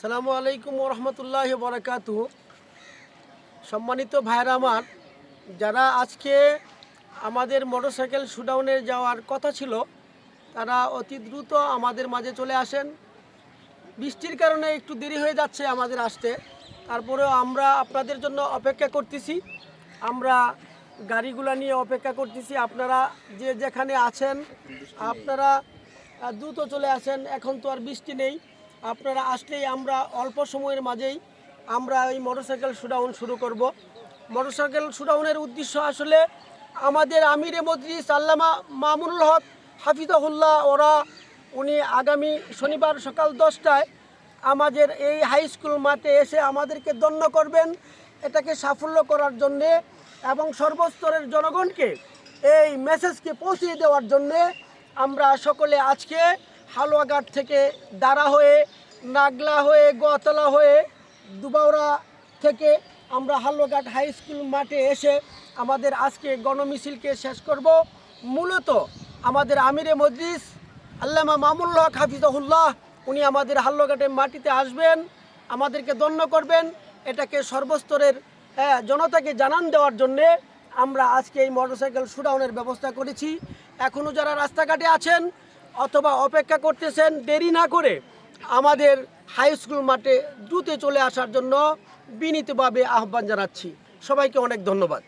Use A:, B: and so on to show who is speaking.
A: সালামু আলাইকুম রহমতুল্লাহ বরাকাতু সম্মানিত ভাইরা আমার, যারা আজকে আমাদের মোটরসাইকেল শুডাউনে যাওয়ার কথা ছিল, তারা অতি দ্রুত আমাদের মাঝে চলে আসেন। বৃষ্টির কারণে একটু দেরি হয়ে যাচ্ছে আমাদের আসতে। তারপরেও আমরা আপনাদের জন্য অপেক্ষা করতেছি। আমরা গাড়িগুলো নিয়ে অপেক্ষা করতেছি। আপনারা যে যেখানে আছেন, আপনারা দ্রুত চলে আসেন। এখন তো আর বৃষ্টি নেই। আপনারা আসলেই আমরা অল্প সময়ের মাঝেই আমরা এই মোটরসাইকেল শুডাউন শুরু করব। মোটরসাইকেল শুডাউনের উদ্দেশ্য আসলে আমাদের আমিরে মজলিস আল্লামা মামুনুল হক হাফিজাহুল্লাহ, ওরা উনি আগামী শনিবার সকাল দশটায় আমাদের এই হাই স্কুল মাঠে এসে আমাদেরকে দণ্ড করবেন। এটাকে সাফল্য করার জন্যে এবং সর্বস্তরের জনগণকে এই মেসেজকে পৌঁছিয়ে দেওয়ার জন্যে আমরা সকলে আজকে হালুয়াঘাট থেকে দাঁড়া হয়ে, নাগলা হয়ে, গোয়াতলা হয়ে দুবাউরা থেকে আমরা হালুয়াঘাট হাই স্কুল মাঠে এসে আমাদের আজকে গণমিছিলকে শেষ করব। মূলত আমাদের আমিরে মজলিস, আল্লামা মামুল হক হাফিজাহুল্লাহ, উনি আমাদের হাল্লঘাটে মাটিতে আসবেন, আমাদেরকে দণ্ড করবেন। এটাকে সর্বস্তরের জনতাকে জানান দেওয়ার জন্যে আমরা আজকে এই মোটরসাইকেল শুডাউনের ব্যবস্থা করেছি। এখনও যারা রাস্তাঘাটে আছেন অথবা অপেক্ষা করতেছেন দেরি না করে আমাদের হাই স্কুল মাঠে দ্রুত চলে আসার জন্য বিনীতভাবে আহ্বান জানাচ্ছি। সবাইকে অনেক ধন্যবাদ।